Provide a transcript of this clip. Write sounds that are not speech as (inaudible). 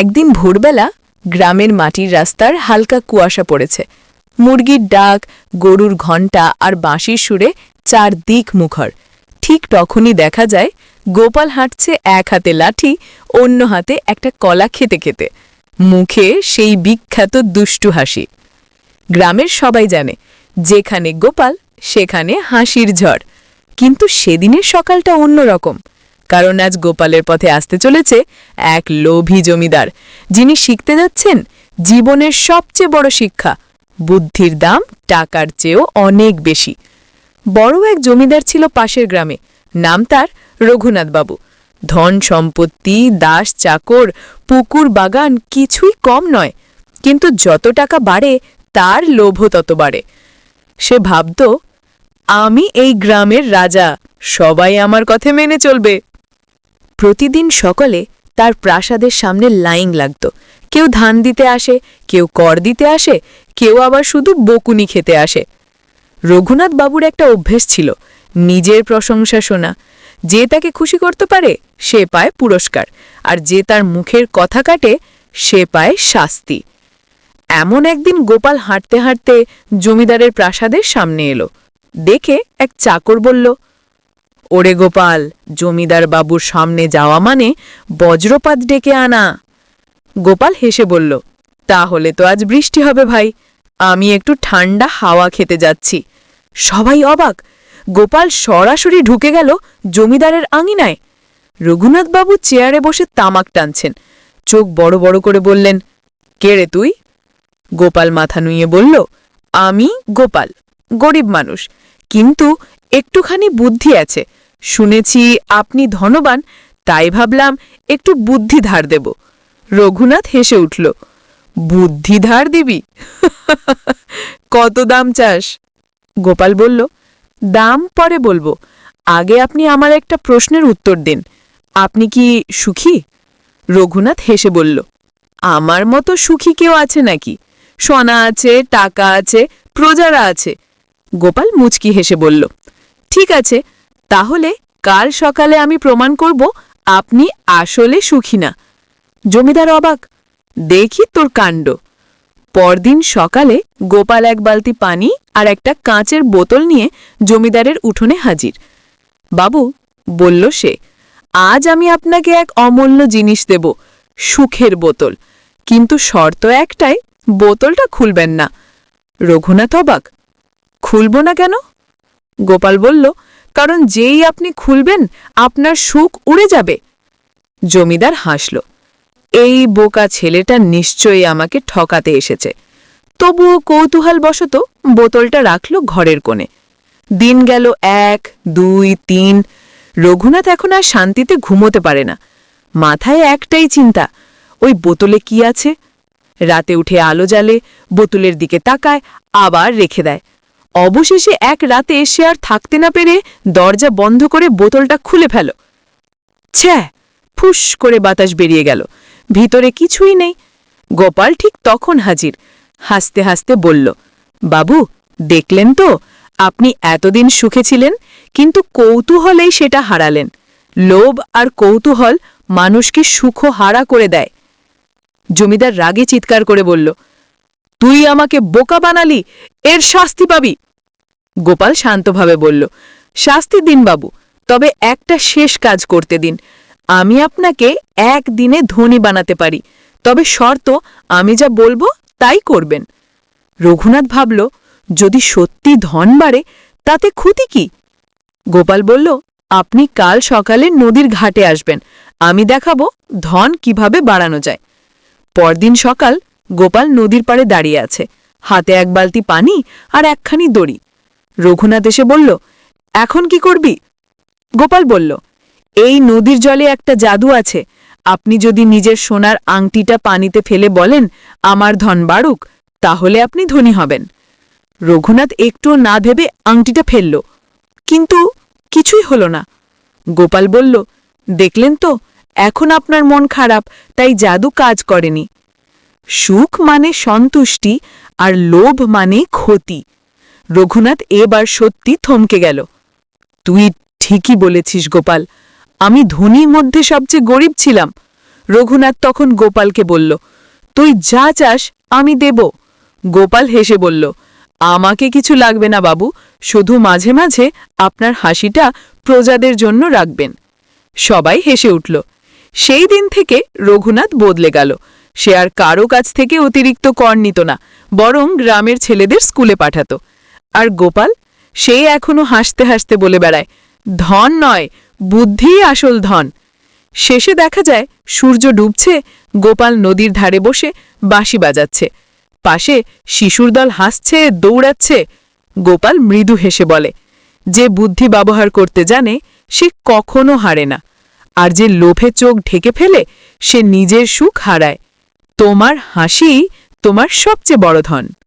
একদিন ভোরবেলা গ্রামের মাটির রাস্তার হালকা কুয়াশা পড়েছে। মুরগির ডাক, গরুর ঘণ্টা আর বাঁশির সুরে চারদিক মুখর। ঠিক তখনই দেখা যায়, গোপাল হাঁটছে এক হাতে লাঠি, অন্য হাতে একটা কলা খেতে খেতে। মুখে সেই বিখ্যাত দুষ্টু হাসি। গ্রামের সবাই জানে, যেখানে গোপাল, সেখানে হাসির ঝড়। কিন্তু সেদিনের সকালটা অন্যরকম। কারণ আজ গোপালের পথে আসতে চলেছে এক লোভী জমিদার। যিনি শিখতে যাচ্ছেন জীবনের সবচেয়ে বড় শিক্ষা, বুদ্ধির দাম টাকার চেয়েও অনেক বেশি। বড় এক জমিদার ছিল পাশের গ্রামে, নাম তার রঘুনাথ বাবু ধন সম্পত্তি, দাস চাকর, পুকুর বাগান কিছুই কম নয়, কিন্তু যত টাকা বাড়ে তার লোভও তত বাড়ে। সে ভাবত, আমি এই গ্রামের রাজা, সবাই আমার কথা মেনে চলবে। প্রতিদিন সকালে তার প্রাসাদের সামনে লাইন লাগত। কেউ ধান দিতে আসে, কেউ কর দিতে আসে, কেউ আবার শুধু বকুনি খেতে আসে। রঘুনাথ বাবুর একটা অভ্যেস ছিল, নিজের প্রশংসা শোনা। যে তাকে খুশি করতে পারে, সে পায় পুরস্কার, আর যে তার মুখের কথা কাটে, সে পায় শাস্তি। এমন একদিন গোপাল হাঁটতে হাঁটতে জমিদারের প্রাসাদের সামনে এলো। দেখে এক চাকর বলল ওরে গোপাল, জমিদার বাবুর সামনে যাওয়া মানে বজ্রপাত ডেকে আনা। গোপাল হেসে বলল, তাহলে তো আজ বৃষ্টি হবে ভাই। আমি একটু ঠান্ডা হাওয়া খেতে যাচ্ছি। সবাই অবাক। গোপাল সরাসরি ঢুকে গেল জমিদারের আঙিনায়। রঘুনাথবাবু চেয়ারে বসে তামাক টানছেন। চোখ বড় বড় করে বললেন, কে রে তুই? গোপাল মাথা নুইয়ে বলল, আমি গোপাল, গরিব মানুষ। কিন্তু একটুখানি বুদ্ধি আছে। শুনেছি আপনি ধনবান, তাই ভাবলাম একটু বুদ্ধি ধার দেব। রঘুনাথ হেসে উঠল বুদ্ধি ধার দিবি? (laughs) কত দাম চাস? গোপাল বলল, দাম পরে বলব, আগে আপনি আমার একটা প্রশ্নের উত্তর দিন, আপনি কি সুখী? রঘুনাথ হেসে বলল, আমার মতো সুখী কেউ আছে নাকি? সোনা আছে, টাকা আছে, প্রজারা আছে। গোপাল মুচকি হেসে বলল, ঠিক আছে তাহলে কাল সকালে আমি প্রমাণ করব আপনি আসলে সুখী না। জমিদার অবাক, দেখি তোর কাণ্ড। পরদিন সকালে গোপাল এক বালতি পানি আর একটা কাঁচের বোতল নিয়ে জমিদারের উঠোনে হাজির। বাবু, বলল সে, আজ আমি আপনাকে এক অমূল্য জিনিস দেব, সুখের বোতল। কিন্তু শর্ত একটাই, বোতলটা খুলবেন না। রঘুনাথ অবাক, খুলব না কেন? গোপাল বলল কারণ যেই আপনি খুলবেন, আপনার সুখ উড়ে যাবে। জমিদার হাসল। এই বোকা ছেলেটা নিশ্চয়ই আমাকে ঠকাতে এসেছে। তবুও কৌতূহলবশত বোতলটা রাখল ঘরের কোণে। দিন গেল এক, দুই, তিন। রঘুনাথ এখন আর শান্তিতে ঘুমোতে পারে না। মাথায় একটাই চিন্তা, ওই বোতলে কি আছে? রাতে উঠে আলো জ্বালে, বোতলের দিকে তাকায়, আবার রেখে দেয়। অবশেষে এক রাতে সে আর থাকতে না পেরে দরজা বন্ধ করে বোতলটা খুলে ফেল। ছ্যা ফুস করে বাতাস বেরিয়ে গেল। ভিতরে কিছুই নেই। গোপাল ঠিক তখন হাজির। হাসতে হাসতে বলল, বাবু, দেখলেন তো, আপনি এতদিন সুখে ছিলেন, কিন্তু কৌতূহলেই সেটা হারালেন। লোভ আর কৌতূহল মানুষকে সুখ হারা করে দেয়। জমিদার রাগে চিৎকার করে বলল, তুই আমাকে বোকা বানালি এর শাস্তি পাবি। গোপাল শান্তভাবে বলল, শাস্তি দিন বাবু, তবে একটা শেষ কাজ করতে দিন। আমি আপনাকে একদিনে ধনী বানাতে পারি, তবে শর্ত, আমি যা বলব তাই করবেন। রঘুনাথ ভাবল, যদি সত্যি ধন বাড়ে, তাতে ক্ষতি কি? গোপাল বলল, আপনি কাল সকালে নদীর ঘাটে আসবেন, আমি দেখাবো ধন কীভাবে বাড়ানো যায়। পরদিন সকাল গোপাল নদীর পাড়ে দাঁড়িয়ে আছে। হাতে এক বালতি পানি আর একখানি দড়ি। রঘুনাথ এসে বলল, এখন কি করবি? গোপাল বলল, এই নদীর জলে একটা জাদু আছে। আপনি যদি নিজের সোনার আংটিটা পানিতে ফেলে বলেন, আমার ধন বাড়ুক, তাহলে আপনি ধনী হবেন রঘুনাথ একটুও না ভেবে আংটিটা ফেলল, কিন্তু কিছুই হল না। গোপাল বলল, দেখলেন তো, এখন আপনার মন খারাপ, তাই জাদু কাজ করেনি। সুখ মানে সন্তুষ্টি আর লোভ মানে ক্ষতি। রঘুনাথ এবার সত্যি থমকে গেল। তুই ঠিকই বলেছিস গোপাল, আমি ধনীর মধ্যে সবচেয়ে গরিব ছিলাম। রঘুনাথ তখন গোপালকে বলল, তুই যা চাস আমি দেব। গোপাল হেসে বলল, আমাকে কিছু লাগবে না বাবু, শুধু মাঝে মাঝে আপনার হাসিটা প্রজাদের জন্য রাখবেন। সবাই হেসে উঠল। সেই দিন থেকে রঘুনাথ বদলে গেল। সে আর কারও কাছ থেকে অতিরিক্ত কর নিত না, বরং গ্রামের ছেলেদের স্কুলে পাঠাত। আর গোপাল, সে এখনও হাসতে হাসতে বলে বেড়ায়, ধন নয়, বুদ্ধিই আসল ধন। শেষে দেখা যায়, সূর্য ডুবছে, গোপাল নদীর ধারে বসে বাঁশি বাজাচ্ছে। পাশে শিশুর দল হাসছে, দৌড়াচ্ছে। গোপাল মৃদু হেসে বলে, যে বুদ্ধি ব্যবহার করতে জানে, সে কখনো হারে না। আর যে লোভে চোখ ঢেকে ফেলে, সে নিজের সুখ হারায়। তোমার হাসি তোমার সবচেয়ে বড় ধন।